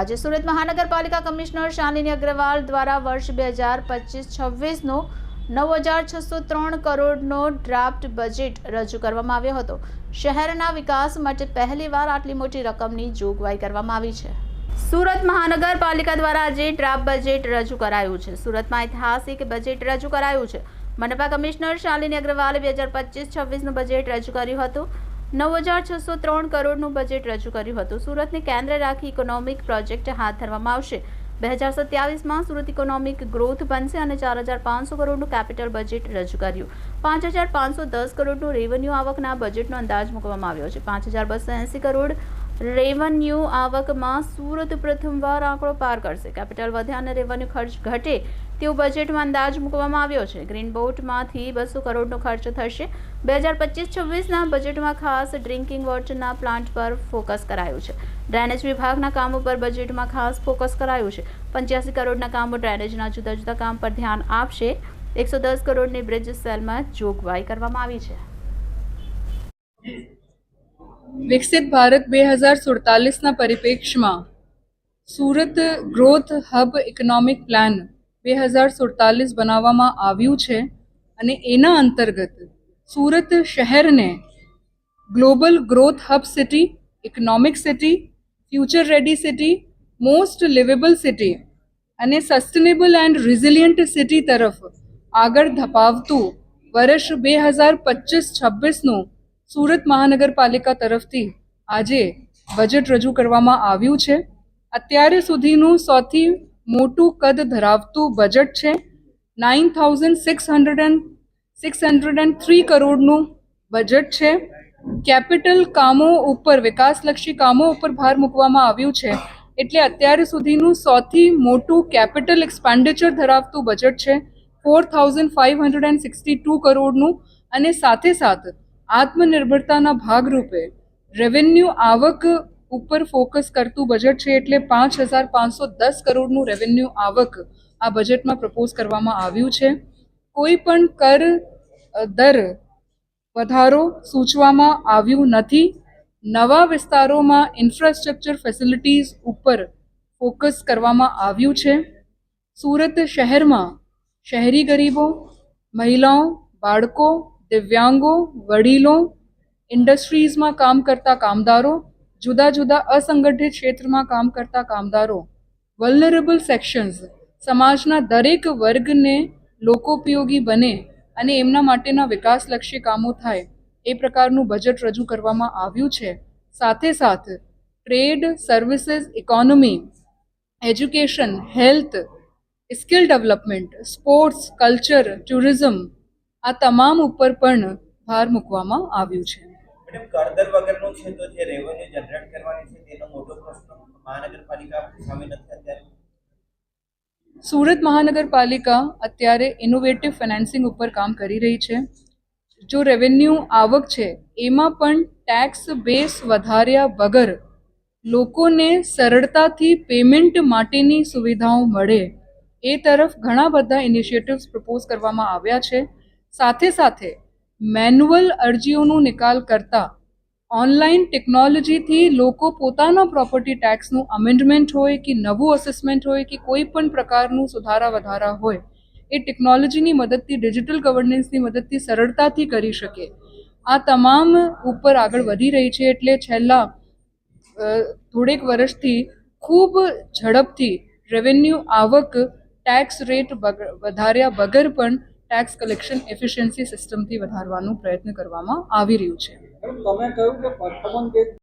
આજે સુરત મહાનગરપાલિકા કમિશનર શાલિની અગ્રવાલ દ્વારા વર્ષ બે હજાર પચીસ છવ્વીસનો નવ હજાર છસો ત્રણ કરોડનો ડ્રાફ્ટ બજેટ રજૂ કરવામાં આવ્યો હતો. શહેરના વિકાસ માટે પહેલીવાર આટલી મોટી રકમની જોગવાઈ કરવામાં આવી છે. સુરત મહાનગરપાલિકા દ્વારા આજે ડ્રાફ્ટ બજેટ રજૂ કરાયું છે. સુરતમાં ઐતિહાસિક બજેટ રજૂ કરાયું છે. મનપા કમિશનર શાલિની અગ્રવાલે બે હજાર પચીસ છવ્વીસનું બજેટ રજૂ કર્યું હતું. નવ હજાર છસો ત્રણ કરોડનું બજેટ રજૂ કર્યું હતું. સુરતને કેન્દ્ર રાખી ઇકોનોમિક પ્રોજેક્ટ હાથ ધરવામાં આવશે. બે હજાર સત્યાવીસમાં સુરત ઇકોનોમિક ગ્રોથ બનશે અને ચાર હજાર પાંચસો કરોડનું કેપિટલ બજેટ રજૂ કર્યું. પાંચ હજાર પાંચસો દસ કરોડનું રેવન્યુ આવકના બજેટનો અંદાજ મૂકવામાં આવ્યો છે. પાંચ હજાર બસો એંસી કરોડ રેવન્યુ આવકમાં સુરત પ્રથમવાર આંકડો પાર કરશે. કેપિટલ વધે અને રેવન્યુ ખર્ચ ઘટે તેવો બજેટમાં અંદાજ મૂકવામાં આવ્યો છે. ગ્રીન બોટમાંથી બસો કરોડનો ખર્ચ થશે. બે હજાર પચીસ છવ્વીસના બજેટમાં ખાસ ડ્રિંકિંગ વોટરના પ્લાન્ટ પર ફોકસ કરાયું છે. ડ્રેનેજ વિભાગના કામો પર બજેટમાં ખાસ ફોકસ કરાયું છે. પંચ્યાસી કરોડના કામો ડ્રેનેજના જુદા જુદા કામ પર ધ્યાન આપશે. એકસો દસ કરોડની બ્રિજ સેલમાં જોગવાઈ કરવામાં આવી છે. વિકસિત ભારત બે હજાર સુડતાલીસના પરિપ્રેક્ષમાં Surat growth hub economic plan બે હજાર સુડતાલીસ બનાવવામાં આવ્યું છે અને એના અંતર્ગત સુરત શહેરને global growth hub city, economic city, future ready city, most livable city અને સસ્ટેનેબલ એન્ડ રિઝિલિયન્ટ સિટી તરફ આગળ ધપાવતું વર્ષ બે હજાર પચીસ છવ્વીસનું સુરત મહાનગરપાલિકા તરફથી આજે બજેટ રજૂ કરવામાં આવ્યું છે. અત્યારે સુધીનું સૌથી મોટું કદ ધરાવતું બજેટ છે. Nine thousand six hundred and six hundred and three કરોડનું બજેટ છે. કેપિટલ કામો ઉપર, વિકાસલક્ષી કામો ઉપર ભાર મૂકવામાં આવ્યું છે. એટલે અત્યારે સુધીનું સૌથી મોટું કેપિટલ એક્સપેન્ડિચર ધરાવતું બજેટ છે. Four thousand five hundred and sixty two કરોડનું અને સાથે સાથ આત્મનિર્ભરતાના ભાગરૂપે રેવન્યુ આવક ઉપર ફોકસ કરતું બજેટ છે એટલે પાંચ હજાર પાંચસો દસ કરોડનું રેવન્યુ આવક આ બજેટમાં પ્રપોઝ કરવામાં આવ્યું છે. કોઈ પણ કર દર વધારો સૂચવામાં આવ્યું નથી. નવા વિસ્તારોમાં ઇન્ફ્રાસ્ટ્રક્ચર ફેસિલિટીઝ ઉપર ફોકસ કરવામાં આવ્યું છે. સુરત શહેરમાં શહેરી ગરીબો, મહિલાઓ, બાળકો દિવ્યાંગો, વડીલો, ઇન્ડસ્ટ્રીઝમાં કામ કરતા કામદારો, જુદા જુદા અસંગઠિત ક્ષેત્રમાં કામ કરતા કામદારો વલ્નરેબલ સેક્શન્સ સમાજના દરેક વર્ગને લોકોપયોગી બને અને એમના માટેના વિકાસલક્ષી કામો થાય, એ પ્રકારનું બજેટ રજૂ કરવામાં આવ્યું છે. સાથે સાથ trade services economy education health skill development sports culture tourism આ તમામ ઉપર પણ ભાર મૂકવામાં આવ્યું છે. મેડમ કરદર વગરનું છે તો જે રેવન્યુ જનરેટ કરવાની છે તેનો મોટો પ્રશ્ન મહાનગરપાલિકા સામે નથી અત્યારે? સુરત મહાનગરપાલિકા અત્યારે ઇનોવેટિવ ફાઇનાન્સિંગ ઉપર કામ કરી રહી છે. જો રેવન્યુ આવક છે એમાં પણ ટેક્સ બેસ વધાર્યા વગર લોકોને સરળતાથી પેમેન્ટ માટેની સુવિધાઓ મળે. એ તરફ ઘણા બધા ઇનિશિયેટિવ્સ પ્રપોઝ કરવામાં આવ્યા છે. સાથે સાથે મેન્યુઅલ અરજીઓનો નિકાલ કરતા ઓનલાઈન ટેકનોલોજીથી લોકો પોતાના પ્રોપર્ટી ટેક્સનું અમેન્ડમેન્ટ હોય કે નવું અસેસમેન્ટ હોય કે કોઈ પણ પ્રકારનું સુધારા વધારા હોય, એ ટેકનોલોજીની મદદથી ડિજિટલ ગવર્નન્સની મદદથી સરળતાથી કરી શકે. આ તમામ ઉપર આગળ વધી રહી છે એટલે છેલ્લા થોડેક વર્ષથી ખૂબ ઝડપથી રેવન્યુ આવક ટેક્સ રેટ વધાર્યા વગર પણ ટેક્સ કલેક્શન એફિશિયન્સી સિસ્ટમથી વધારવાનો પ્રયત્ન કરવામાં આવી રહ્યું છે. તમે કહ્યું કે